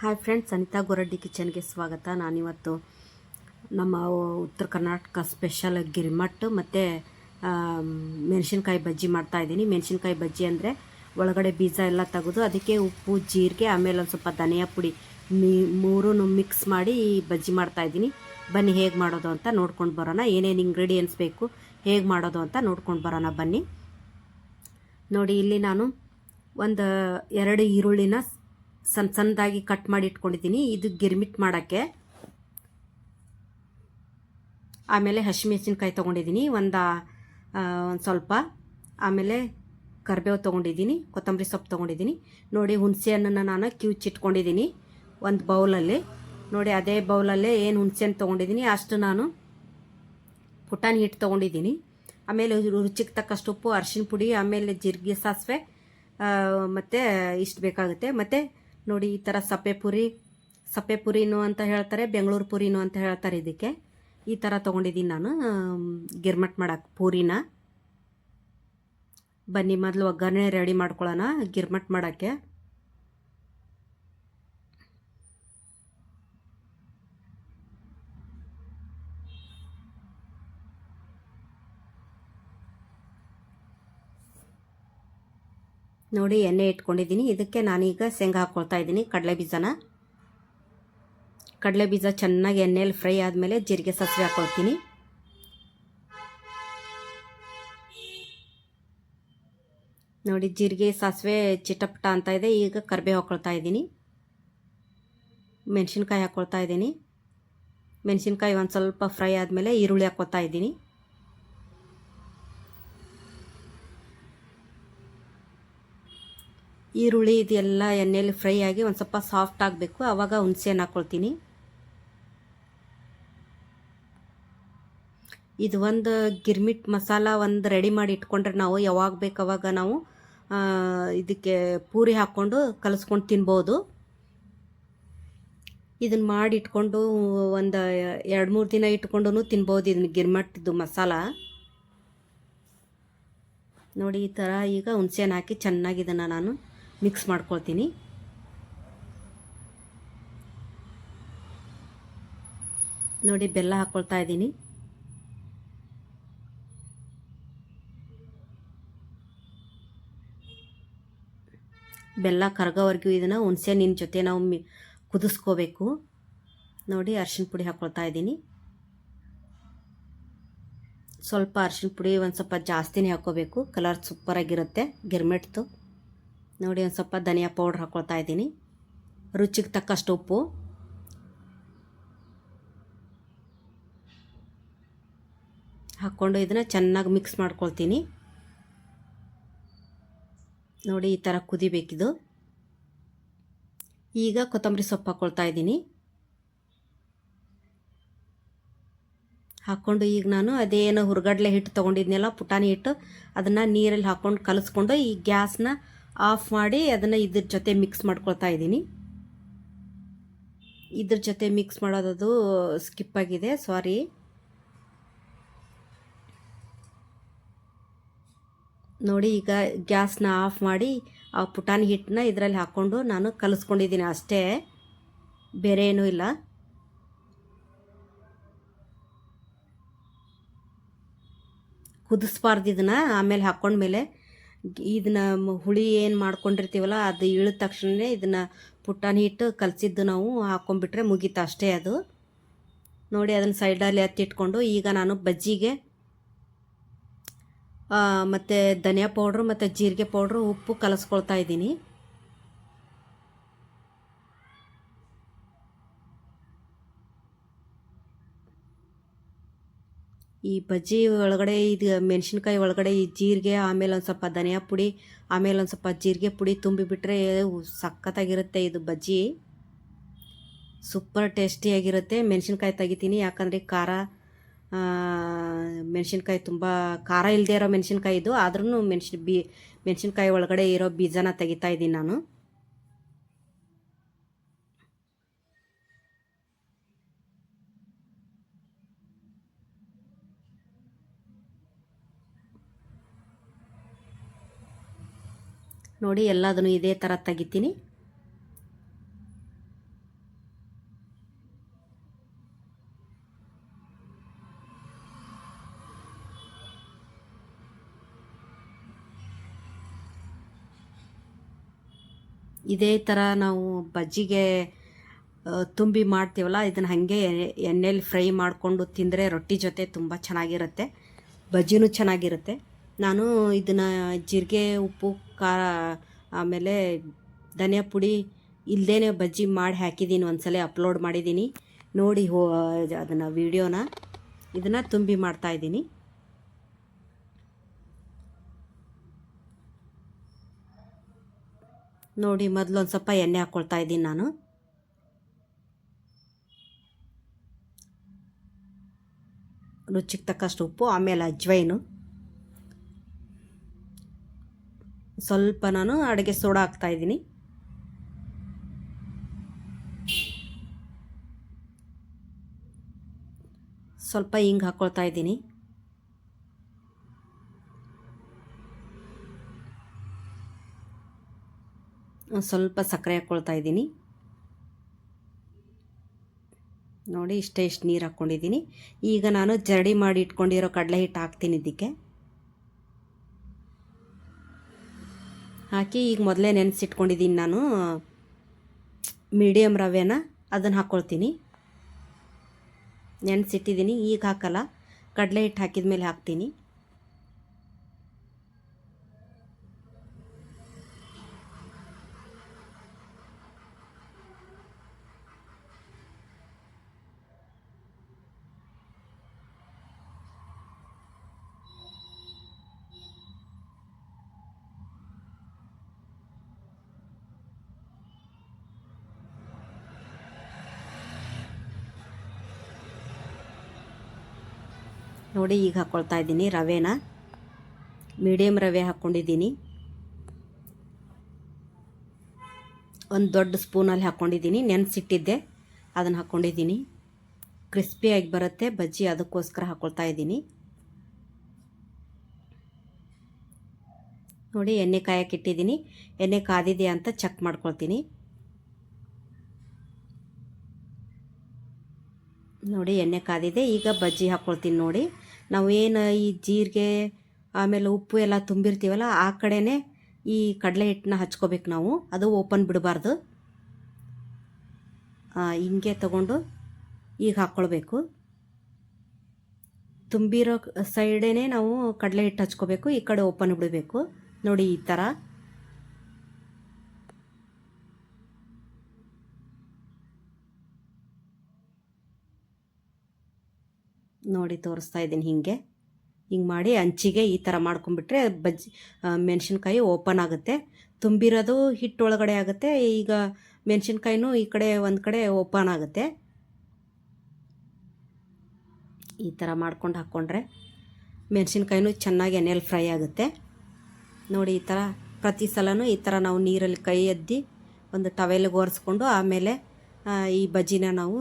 Hi friends Anita Goraddi ಕಿಚನ್ಗೆ ಸ್ವಾಗತ. ನಾನಿವತ್ತು ನಮ್ಮ ಉತ್ತರ ಕರ್ನಾಟಕ ಸ್ಪೆಷಲ್ ಗಿರ್ಮಟ್ ಮತ್ತು ಮೆಣಸಿನ್ಕಾಯಿ ಬಜ್ಜಿ ಮಾಡ್ತಾಯಿದ್ದೀನಿ ಮೆಣಸಿನ್ಕಾಯಿ ಬಜ್ಜಿ ಅಂದರೆ ಒಳಗಡೆ ಬೀಜ ಎಲ್ಲ ತೆಗೆದು ಅದಕ್ಕೆ ಉಪ್ಪು, ಜೀರಿಗೆ, ಆಮೇಲೆ ಒಂದು ಸ್ವಲ್ಪ ಧನಿಯಾ ಪುಡಿ ಮೀ ಮೂರೂ ಮಿಕ್ಸ್ ಮಾಡಿ ಬಜ್ಜಿ ಮಾಡ್ತಾಯಿದ್ದೀನಿ ಬನ್ನಿ ಹೇಗೆ ಮಾಡೋದು ಅಂತ ನೋಡ್ಕೊಂಡು ಬರೋಣ. ಏನೇನು ಇಂಗ್ರೀಡಿಯೆಂಟ್ಸ್ ಬೇಕು, ಹೇಗೆ ಮಾಡೋದು ಅಂತ ನೋಡ್ಕೊಂಡು ಬರೋಣ ಬನ್ನಿ. ನೋಡಿ, ಇಲ್ಲಿ ನಾನು ಒಂದು ಎರಡು ಈರುಳ್ಳಿನ ಸಣ್ಣ ಸಣ್ಣದಾಗಿ ಕಟ್ ಮಾಡಿ ಇಟ್ಕೊಂಡಿದ್ದೀನಿ. ಇದು ಗಿರ್ಮಿಟ್ ಮಾಡೋಕ್ಕೆ ಆಮೇಲೆ ಹಸಿಮೆಣಸಿನ್ಕಾಯಿ ತೊಗೊಂಡಿದ್ದೀನಿ. ಒಂದು ಒಂದು ಸ್ವಲ್ಪ. ಆಮೇಲೆ ಕರಿಬೇವು ತೊಗೊಂಡಿದ್ದೀನಿ. ಕೊತ್ತಂಬರಿ ಸೊಪ್ಪು ತೊಗೊಂಡಿದ್ದೀನಿ. ನೋಡಿ ಹುಣಸೆ ಹಣ್ಣನ್ನು ನಾನು ಕಿವುಚಿಟ್ಕೊಂಡಿದ್ದೀನಿ ಒಂದು ಬೌಲಲ್ಲಿ. ನೋಡಿ ಅದೇ ಬೌಲಲ್ಲೇ ಏನು ಹುಣಸೆ ಹಣ್ಣು ತೊಗೊಂಡಿದ್ದೀನಿ. ಅಷ್ಟು ನಾನು ಪುಟಾಣಿ ಹಿಟ್ಟು ತೊಗೊಂಡಿದ್ದೀನಿ. ಆಮೇಲೆ ರುಚಿಗೆ ತಕ್ಕಷ್ಟು ಉಪ್ಪು ಅರಿಶಿನ ಪುಡಿ, ಆಮೇಲೆ ಜೀರಿಗೆ ಸಾಸಿವೆ ಮತ್ತು ಇಷ್ಟು ಬೇಕಾಗುತ್ತೆ. ಮತ್ತು ನೋಡಿ ಈ ಥರ ಸಪ್ಪೆ ಪುರಿ, ಸಪ್ಪೆ ಪುರಿನೂ ಅಂತ ಹೇಳ್ತಾರೆ, ಬೆಂಗಳೂರು ಪುರಿನೂ ಅಂತ ಹೇಳ್ತಾರೆ ಇದಕ್ಕೆ. ಈ ಥರ ತೊಗೊಂಡಿದ್ದೀನಿ ನಾನು ಗಿರ್ಮಟ್ ಮಾಡೋಕ್ಕೆ ಪೂರಿನ. ಬನ್ನಿ ಮೊದಲು ಒಗ್ಗರಣೆ ರೆಡಿ ಮಾಡ್ಕೊಳ್ಳೋಣ, ಗಿರ್ಮಟ್ ಮಾಡೋಕ್ಕೆ. ನೋಡಿ ಎಣ್ಣೆ ಇಟ್ಕೊಂಡಿದ್ದೀನಿ. ಇದಕ್ಕೆ ನಾನೀಗ ಶೇಂಗಾ ಹಾಕ್ಕೊಳ್ತಾ ಇದ್ದೀನಿ. ಕಡಲೆ ಬೀಜನ. ಕಡಲೆ ಬೀಜ ಚೆನ್ನಾಗಿ ಎಣ್ಣೆಯಲ್ಲಿ ಫ್ರೈ ಆದಮೇಲೆ ಜೀರಿಗೆ ಸಾಸಿವೆ ಹಾಕ್ಕೊಳ್ತೀನಿ ನೋಡಿ ಜೀರಿಗೆ ಸಾಸಿವೆ ಚಿಟಪಟ ಅಂತ ಇದೆ. ಈಗ ಕರಿಬೇವು ಹಾಕ್ಕೊಳ್ತಾ ಇದ್ದೀನಿ. ಮೆಣಸಿನ್ಕಾಯಿ ಹಾಕ್ಕೊಳ್ತಾ ಇದ್ದೀನಿ. ಮೆಣಸಿನ್ಕಾಯಿ ಒಂದು ಸ್ವಲ್ಪ ಫ್ರೈ ಆದಮೇಲೆ ಈರುಳ್ಳಿ ಹಾಕ್ಕೊಳ್ತಾ ಇದ್ದೀನಿ. ಈರುಳ್ಳಿ ಇದೆಲ್ಲ ಎಣ್ಣೆಯಲ್ಲಿ ಫ್ರೈ ಆಗಿ ಒಂದು ಸ್ವಲ್ಪ ಸಾಫ್ಟ್ ಆಗಬೇಕು. ಆವಾಗ ಹುಣಸೆಹಣ್ಣು ಹಾಕ್ಕೊಳ್ತೀನಿ ಇದು ಒಂದು ಗಿರ್ಮಿಟ್ ಮಸಾಲ ಒಂದು ರೆಡಿ ಮಾಡಿ ಇಟ್ಕೊಂಡ್ರೆ ನಾವು ಯಾವಾಗ ಬೇಕು ಅವಾಗ ನಾವು ಇದಕ್ಕೆ ಪೂರಿ ಹಾಕ್ಕೊಂಡು ಕಲಸ್ಕೊಂಡು ತಿನ್ಬೋದು. ಇದನ್ನು ಮಾಡಿ ಇಟ್ಕೊಂಡು ಒಂದು ಎರಡು ಮೂರು ದಿನ ಇಟ್ಕೊಂಡು ತಿನ್ಬೋದು ಇದನ್ನ ಗಿರ್ಮಟ್ಟಿದ್ದು ಮಸಾಲ. ನೋಡಿ ಈ ಥರ ಈಗ ಹುಣಸೆಹಣ್ಣು ಹಾಕಿ ಚೆನ್ನಾಗಿ ಇದನ್ನು ನಾನು ಮಿಕ್ಸ್ ಮಾಡ್ಕೊಳ್ತೀನಿ. ನೋಡಿ, ಬೆಲ್ಲ ಹಾಕ್ಕೊಳ್ತಾ ಇದ್ದೀನಿ. ಬೆಲ್ಲ ಕರಗೋವರೆಗೂ ಇದನ್ನು ಹುಣಸೆಹಣ್ಣಿನ ಜೊತೆ ನಾವು ಮಿ, ಕುದಿಸ್ಕೋಬೇಕು. ನೋಡಿ, ಅರ್ಶಿಣ ಪುಡಿ ಹಾಕ್ಕೊಳ್ತಾ ಇದ್ದೀನಿ. ಸ್ವಲ್ಪ ಅರ್ಶಿಣ ಪುಡಿ ಒಂದು ಸ್ವಲ್ಪ ಜಾಸ್ತಿನೇ ಹಾಕ್ಕೋಬೇಕು ಕಲರ್ ಸೂಪರಾಗಿರುತ್ತೆ, ಗಿರ್ಮೆಟ್ದು. ನೋಡಿ ಒಂದು ಸ್ವಲ್ಪ ಧನಿಯಾ ಪೌಡ್ರ್ ಹಾಕ್ಕೊಳ್ತಾ ಇದ್ದೀನಿ. ರುಚಿಗೆ ತಕ್ಕಷ್ಟು ಉಪ್ಪು. ಹಾಕ್ಕೊಂಡು ಇದನ್ನು ಚೆನ್ನಾಗಿ ಮಿಕ್ಸ್ ಮಾಡ್ಕೊಳ್ತೀನಿ. ನೋಡಿ ಈ ಥರ ಕುದಿಬೇಕಿದು. ಈಗ ಕೊತ್ತಂಬರಿ ಸೊಪ್ಪು ಹಾಕ್ಕೊಳ್ತಾ ಇದ್ದೀನಿ. ಹಾಕ್ಕೊಂಡು ಈಗ ನಾನು ಅದೇನು ಹುರ್ಗಡ್ಲೆ ಹಿಟ್ಟು ತೊಗೊಂಡಿದ್ನೆಲ್ಲ ಪುಟಾಣಿ ಹಿಟ್ಟು, ಅದನ್ನು ನೀರಲ್ಲಿ ಹಾಕ್ಕೊಂಡು ಕಲಿಸ್ಕೊಂಡು ಈ ಗ್ಯಾಸ್ನ ಆಫ್ ಮಾಡಿ ಅದನ್ನು ಇದ್ರ ಜೊತೆ ಮಿಕ್ಸ್ ಮಾಡ್ಕೊಳ್ತಾ ಇದ್ದೀನಿ. ಇದ್ರ ಜೊತೆ ಮಿಕ್ಸ್ ಮಾಡೋದದು ಸ್ಕಿಪ್ ಆಗಿದೆ ಸಾರಿ ನೋಡಿ ಈಗ ಗ್ಯಾಸ್ನ ಆಫ್ ಮಾಡಿ ಆ ಪುಟಾಣಿ ಹಿಟ್ಟನ್ನ ಇದರಲ್ಲಿ ಹಾಕ್ಕೊಂಡು ನಾನು ಕಲಿಸ್ಕೊಂಡಿದ್ದೀನಿ ಅಷ್ಟೇ, ಬೇರೆ ಏನೂ ಇಲ್ಲ. ಕುದಿಸ್ಬಾರ್ದು ಇದನ್ನು, ಆಮೇಲೆ ಹಾಕ್ಕೊಂಡ್ಮೇಲೆ ಇದನ್ನ ಹುಳಿ ಏನು ಮಾಡ್ಕೊಂಡಿರ್ತೀವಲ್ಲ ಅದು ಇಳಿದ ತಕ್ಷಣವೇ ಇದನ್ನು ಪುಟಾಣಿ ಹಿಟ್ಟು ಕಲಸಿದ್ದು ನಾವು ಹಾಕ್ಕೊಂಡ್ಬಿಟ್ರೆ ಮುಗೀತು ಅಷ್ಟೇ ಅದು. ನೋಡಿ ಅದನ್ನು ಸೈಡಲ್ಲಿ ಎತ್ತಿಟ್ಕೊಂಡು ಈಗ ನಾನು ಬಜ್ಜಿಗೆ ಮತ್ತು ಧನಿಯಾ ಪೌಡ್ರು ಮತ್ತು ಜೀರಿಗೆ ಪೌಡ್ರು ಉಪ್ಪು ಕಲಸ್ಕೊಳ್ತಾ ಇದ್ದೀನಿ. ಈ ಬಜ್ಜಿ ಒಳಗಡೆ, ಇದು ಮೆಣಸಿನ್ಕಾಯಿ ಒಳಗಡೆ ಈ ಜೀರಿಗೆ, ಆಮೇಲೆ ಒಂದು ಸ್ವಲ್ಪ ಧನಿಯಾ ಪುಡಿ, ಆಮೇಲೆ ಒಂದು ಸ್ವಲ್ಪ ಜೀರಿಗೆ ಪುಡಿ ತುಂಬಿಬಿಟ್ರೆ ಸಖತ್ತಾಗಿರುತ್ತೆ ಇದು ಬಜ್ಜಿ. ಸೂಪರ್ ಟೇಸ್ಟಿಯಾಗಿರುತ್ತೆ. ಮೆಣಸಿನ್ಕಾಯಿ ತೆಗಿತೀನಿ, ಯಾಕಂದರೆ ಖಾರ ಮೆಣಸಿನ್ಕಾಯಿ ತುಂಬ ಖಾರ ಇಲ್ಲದೆ ಇರೋ ಮೆಣಸಿನ್ಕಾಯಿ ಇದು. ಆದ್ರೂ ಮೆಣಸಿನ ಬಿ, ಮೆಣಸಿನ್ಕಾಯಿ ಒಳಗಡೆ ಇರೋ ಬೀಜನ ತೆಗಿತಾ ಇದ್ದೀನಿ ನಾನು. ನೋಡಿ ಎಲ್ಲದನ್ನು ಇದೇ ಥರ ತೆಗಿತೀನಿ. ಇದೇ ಥರ ನಾವು ಬಜ್ಜಿಗೆ ತುಂಬಿ ಮಾಡ್ತೀವಲ್ಲ, ಇದನ್ನು ಹಾಗೆ ಎಣ್ಣೆಲಿ ಫ್ರೈ ಮಾಡಿಕೊಂಡು ತಿಂದರೆ ರೊಟ್ಟಿ ಜೊತೆ ತುಂಬ ಚೆನ್ನಾಗಿರುತ್ತೆ. ಬಜ್ಜಿನೂ ಚೆನ್ನಾಗಿರುತ್ತೆ. ನಾನು ಇದನ್ನು ಜೀರಿಗೆ, ಉಪ್ಪು, ಖಾರ, ಆಮೇಲೆ ಧನಿಯಾ ಪುಡಿ ಇಲ್ಲದೇ ಬಜ್ಜಿ ಮಾಡಿ ಹಾಕಿದ್ದೀನಿ ಒಂದ್ಸಲ ಅಪ್ಲೋಡ್ ಮಾಡಿದ್ದೀನಿ. ನೋಡಿ ಹೋ, ಅದನ್ನು ವೀಡಿಯೋನ ಇದನ್ನು ತುಂಬಿ ಮಾಡ್ತಾಯಿದ್ದೀನಿ ನೋಡಿ ಮೊದಲು ಒಂದು ಸ್ವಲ್ಪ ಎಣ್ಣೆ ಹಾಕ್ಕೊಳ್ತಾ ಇದ್ದೀನಿ ನಾನು. ರುಚಿಗೆ ತಕ್ಕಷ್ಟು ಉಪ್ಪು, ಆಮೇಲೆ ಅಜ್ವೈನು. ಸ್ವಲ್ಪ ನಾನು ಅಡುಗೆ ಸೋಡಾ ಹಾಕ್ತಾ ಇದ್ದೀನಿ. ಸ್ವಲ್ಪ ಹಿಂಗೆ ಹಾಕ್ಕೊಳ್ತಾ ಇದ್ದೀನಿ. ಸ್ವಲ್ಪ ಸಕ್ಕರೆ ಹಾಕ್ಕೊಳ್ತಾ ಇದ್ದೀನಿ. ನೋಡಿ ಇಷ್ಟೇ ಇಷ್ಟು ನೀರು ಹಾಕ್ಕೊಂಡಿದ್ದೀನಿ ಈಗ ನಾನು ಜರಡಿ ಮಾಡಿ ಇಟ್ಕೊಂಡಿರೋ ಕಡಲೆ ಹಿಟ್ಟು ಹಾಕ್ತೀನಿ ಇದಕ್ಕೆ ಹಾಕಿ ಈಗ ಮೊದಲೇ ನೆನೆಸಿಟ್ಕೊಂಡಿದ್ದೀನಿ ನಾನು. ಮೀಡಿಯಮ್ ರವೆನ ಅದನ್ನು ಹಾಕ್ಕೊಳ್ತೀನಿ ನೆನೆಸಿಟ್ಟಿದ್ದೀನಿ ಈಗ ಹಾಕಲ್ಲ. ಕಡಲೆ ಹಿಟ್ಟು ಹಾಕಿದ ಮೇಲೆ ಹಾಕ್ತೀನಿ. ನೋಡಿ ಈಗ ಹಾಕ್ಕೊಳ್ತಾ ಇದ್ದೀನಿ ರವೆನ. ಮೀಡಿಯಮ್ ರವೆ ಹಾಕ್ಕೊಂಡಿದ್ದೀನಿ ಒಂದು ದೊಡ್ಡ ಸ್ಪೂನಲ್ಲಿ ಹಾಕ್ಕೊಂಡಿದ್ದೀನಿ ನೆನೆಸಿಟ್ಟಿದ್ದೆ. ಅದನ್ನು ಹಾಕ್ಕೊಂಡಿದ್ದೀನಿ ಕ್ರಿಸ್ಪಿಯಾಗಿ ಬರುತ್ತೆ. ಬಜ್ಜಿ ಅದಕ್ಕೋಸ್ಕರ ಹಾಕ್ಕೊಳ್ತಾ ಇದ್ದೀನಿ. ನೋಡಿ ಎಣ್ಣೆ ಕಾಯಕ್ಕೆ ಇಟ್ಟಿದ್ದೀನಿ. ಎಣ್ಣೆ ಕಾದಿದೆಯಾ ಅಂತ ಚೆಕ್ ಮಾಡ್ಕೊಳ್ತೀನಿ. ನೋಡಿ ಎಣ್ಣೆ ಕಾದಿದೆ. ಈಗ ಬಜ್ಜಿ ಹಾಕ್ಕೊಳ್ತೀನಿ ನೋಡಿ. ನಾವು ಏನು ಈ ಜೀರಿಗೆ, ಆಮೇಲೆ ಉಪ್ಪು ಎಲ್ಲ ತುಂಬಿರ್ತೀವಲ್ಲ, ಆ ಕಡೆನೇ ಈ ಕಡಲೆ ಹಿಟ್ಟನ್ನ ಹಚ್ಕೋಬೇಕು ನಾವು. ಅದು ಓಪನ್ ಬಿಡಬಾರ್ದು. ಹಿಂಗೆ ತಗೊಂಡು ಈಗ ಹಾಕ್ಕೊಳ್ಬೇಕು. ತುಂಬಿರೋ ಸೈಡೇ ನಾವು ಕಡಲೆ ಹಿಟ್ಟು ಹಚ್ಕೋಬೇಕು, ಈ ಕಡೆ ಓಪನ್ ಬಿಡಬೇಕು. ನೋಡಿ ಈ ಥರ. ನೋಡಿ ತೋರಿಸ್ತಾ ಇದ್ದೀನಿ ಹೀಗೆ. ಹಿಂಗೆ ಮಾಡಿ ಹಂಚಿಗೆ ಈ ಥರ ಮಾಡ್ಕೊಂಬಿಟ್ರೆ ಬಜ್ಜಿ ಮೆಣಸಿನ್ಕಾಯಿ ಓಪನ್ ಆಗುತ್ತೆ. ತುಂಬಿರೋದು ಹಿಟ್ಟು ಒಳಗಡೆ ಆಗುತ್ತೆ. ಈಗ ಮೆಣಸಿನ್ಕಾಯಿನೂ ಈ ಕಡೆ ಒಂದು ಕಡೆ ಓಪನ್ ಆಗುತ್ತೆ. ಈ ಥರ ಮಾಡ್ಕೊಂಡು ಹಾಕ್ಕೊಂಡ್ರೆ ಮೆಣಸಿನ್ಕಾಯಿನೂ ಚೆನ್ನಾಗಿ ಎಣ್ಣೆಲಿ ಫ್ರೈ ಆಗುತ್ತೆ. ನೋಡಿ ಈ ಥರ ಪ್ರತಿ ಸಲನೂ ಈ ಥರ ನಾವು ನೀರಲ್ಲಿ ಕೈ ಎದ್ದಿ ಒಂದು ಟವೆಲ್ಗೆ ಒರೆಸ್ಕೊಂಡು ಆಮೇಲೆ ಈ ಬಜ್ಜಿನ ನಾವು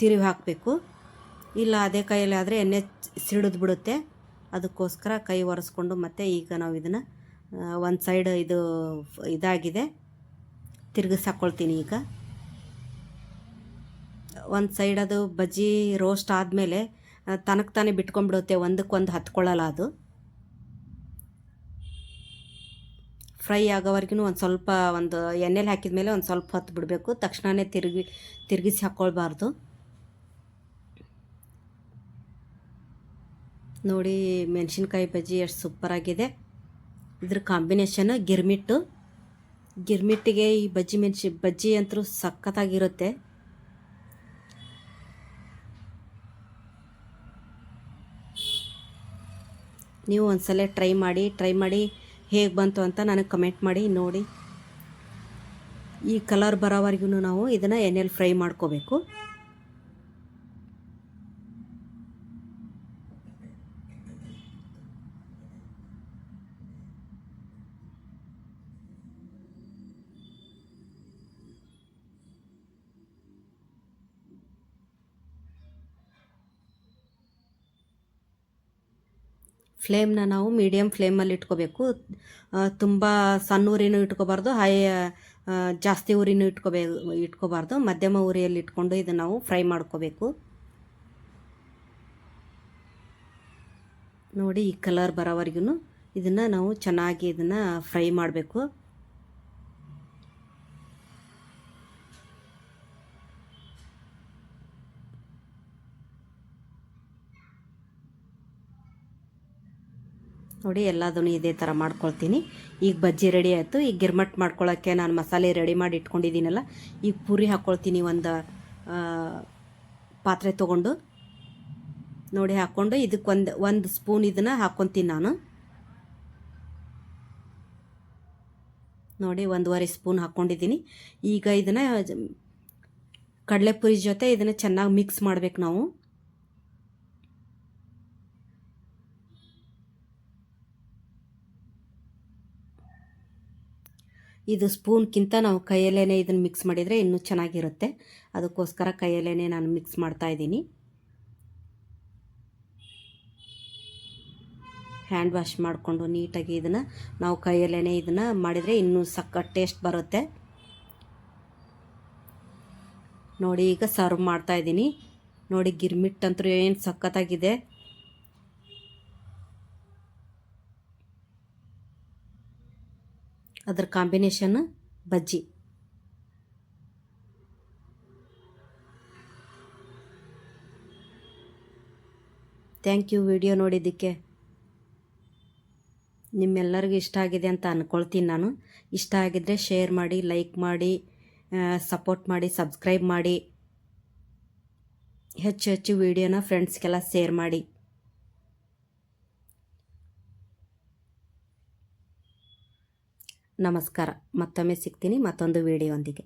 ತಿರುವಿ ಹಾಕಬೇಕು. ಇಲ್ಲ, ಅದೇ ಕೈಯಲ್ಲಿ ಆದರೆ ಎಣ್ಣೆ ಸಿಡಿದು ಬಿಡುತ್ತೆ. ಅದಕ್ಕೋಸ್ಕರ ಕೈ ಒರೆಸ್ಕೊಂಡು ಮತ್ತೆ ಈಗ ನಾವು ಇದನ್ನು ಒಂದು ಸೈಡ್ ಇದು ಇದಾಗಿದೆ. ತಿರುಗಿಸಾಕೊಳ್ತೀನಿ ಈಗ. ಒಂದು ಸೈಡ್ ಅದು ಬಜ್ಜಿ ರೋಸ್ಟ್ ಆದಮೇಲೆ ತನಕ್ಕೆ ತಾನೇ ಬಿಟ್ಕೊಂಡ್ಬಿಡುತ್ತೆ. ಒಂದಕ್ಕೊಂದು ಹತ್ಕೊಳ್ಳಲ್ಲ ಅದು. ಫ್ರೈ ಆಗೋವರೆಗೂ ಒಂದು ಸ್ವಲ್ಪ ಒಂದು ಎಣ್ಣೆಲಿ ಹಾಕಿದ ಮೇಲೆ ಒಂದು ಸ್ವಲ್ಪ ಹೊತ್ತು ಬಿಡಬೇಕು ತಕ್ಷಣವೇ ತಿರುಗಿ ತಿರುಗಿಸಿ ಹಾಕ್ಕೊಳ್ಬಾರ್ದು ನೋಡಿ ಮೆಣಸಿನ್ಕಾಯಿ ಬಜ್ಜಿ ಎಷ್ಟು ಸೂಪರಾಗಿದೆ ಇದ್ರ ಕಾಂಬಿನೇಷನ್ ಗಿರ್ಮಿಟ್ಟು. ಗಿರ್ಮಿಟ್ಟಿಗೆ ಈ ಬಜ್ಜಿ ಮೆಣಸಿ, ಬಜ್ಜಿ ಅಂತೂ ಸಖತ್ತಾಗಿರುತ್ತೆ. ನೀವು ಒಂದ್ಸಲ ಟ್ರೈ ಮಾಡಿ ಟ್ರೈ ಮಾಡಿ ಹೇಗೆ ಬಂತು ಅಂತ ನನಗೆ ಕಮೆಂಟ್ ಮಾಡಿ, ನೋಡಿ. ಈ ಕಲರ್ ಬರೋವರೆಗೂ ನಾವು ಇದನ್ನು ಎಣ್ಣೆಲಿ ಫ್ರೈ ಮಾಡ್ಕೋಬೇಕು. ಫ್ಲೇಮ್ನ ನಾವು ಮೀಡಿಯಮ್ ಫ್ಲೇಮಲ್ಲಿ ಇಟ್ಕೋಬೇಕು. ತುಂಬ ಸಣ್ಣ ಊರಿನೂ ಇಟ್ಕೋಬಾರ್ದು ಹೈ ಜಾಸ್ತಿ ಊರಿನೂ ಇಟ್ಕೋಬೇ, ಇಟ್ಕೋಬಾರ್ದು. ಮಧ್ಯಮ ಉರಿಯಲ್ಲಿ ಇಟ್ಕೊಂಡು ಇದನ್ನು ನಾವು ಫ್ರೈ ಮಾಡ್ಕೋಬೇಕು. ನೋಡಿ, ಈ ಕಲರ್ ಬರೋವರೆಗೂ ಇದನ್ನು ನಾವು ಚೆನ್ನಾಗಿ ಇದನ್ನು ಫ್ರೈ ಮಾಡಬೇಕು. ನೋಡಿ ಎಲ್ಲದನ್ನು ಇದೇ ಥರ ಮಾಡ್ಕೊಳ್ತೀನಿ. ಈಗ ಬಜ್ಜಿ ರೆಡಿ ಆಯಿತು. ಈಗ ಗಿರ್ಮಟ್ ಮಾಡ್ಕೊಳ್ಳೋಕ್ಕೆ ನಾನು ಮಸಾಲೆ ರೆಡಿ ಮಾಡಿ ಇಟ್ಕೊಂಡಿದ್ದೀನಲ್ಲ, ಈಗ ಪೂರಿ ಹಾಕ್ಕೊಳ್ತೀನಿ ಒಂದು ಪಾತ್ರೆ ತೊಗೊಂಡು. ನೋಡಿ ಹಾಕ್ಕೊಂಡು ಇದಕ್ಕೆ ಒಂದು ಒಂದು ಸ್ಪೂನ್ ಇದನ್ನು ಹಾಕ್ಕೊತೀನಿ ನಾನು. ನೋಡಿ ಒಂದೂವರೆ ಸ್ಪೂನ್ ಹಾಕ್ಕೊಂಡಿದ್ದೀನಿ ಈಗ ಇದನ್ನು ಕಡಲೆಪುರಿ ಜೊತೆ ಇದನ್ನು ಚೆನ್ನಾಗಿ ಮಿಕ್ಸ್ ಮಾಡ್ಬೇಕು ನಾವು. ಇದು ಸ್ಪೂನ್ಗಿಂತ ನಾವು ಕೈಯಲ್ಲೇ ಇದನ್ನು ಮಿಕ್ಸ್ ಮಾಡಿದರೆ ಇನ್ನೂ ಚೆನ್ನಾಗಿರುತ್ತೆ. ಅದಕ್ಕೋಸ್ಕರ ಕೈಯಲ್ಲೇ ನಾನು ಮಿಕ್ಸ್ ಮಾಡ್ತಾ ಇದ್ದೀನಿ. ಹ್ಯಾಂಡ್ ವಾಶ್ ಮಾಡಿಕೊಂಡು ನೀಟಾಗಿ ಇದನ್ನು ನಾವು ಕೈಯಲ್ಲೇ ಇದನ್ನು ಮಾಡಿದರೆ ಇನ್ನೂ ಸಕ್ಕ ಟೇಸ್ಟ್ ಬರುತ್ತೆ. ನೋಡಿ ಈಗ ಸರ್ವ್ ಮಾಡ್ತಾ ಇದ್ದೀನಿ. ನೋಡಿ ಗಿರ್ಮಿಟ್ ಅಂತೂ ಏನು ಸಖತ್ತಾಗಿದೆ. ಅದ್ರ combination bajji. Thank you video ನೋಡಿದ್ದಕ್ಕೆ. ನಿಮ್ಮೆಲ್ಲರಿಗೂ ಇಷ್ಟ ಆಗಿದೆ ಅಂತ ಅಂದ್ಕೊಳ್ತೀನಿ ನಾನು. ಇಷ್ಟ ಆಗಿದ್ದರೆ ಶೇರ್ ಮಾಡಿ ಲೈಕ್ ಮಾಡಿ ಸಪೋರ್ಟ್ ಮಾಡಿ ಸಬ್ಸ್ಕ್ರೈಬ್ ಮಾಡಿ. ಹೆಚ್ಚು ಹೆಚ್ಚು ವಿಡಿಯೋನ ಫ್ರೆಂಡ್ಸ್ಗೆಲ್ಲ ಶೇರ್ ಮಾಡಿ. ನಮಸ್ಕಾರ. ಮತ್ತೊಮ್ಮೆ ಸಿಗ್ತೀನಿ ಮತ್ತೊಂದು ವಿಡಿಯೋಂದಿಗೆ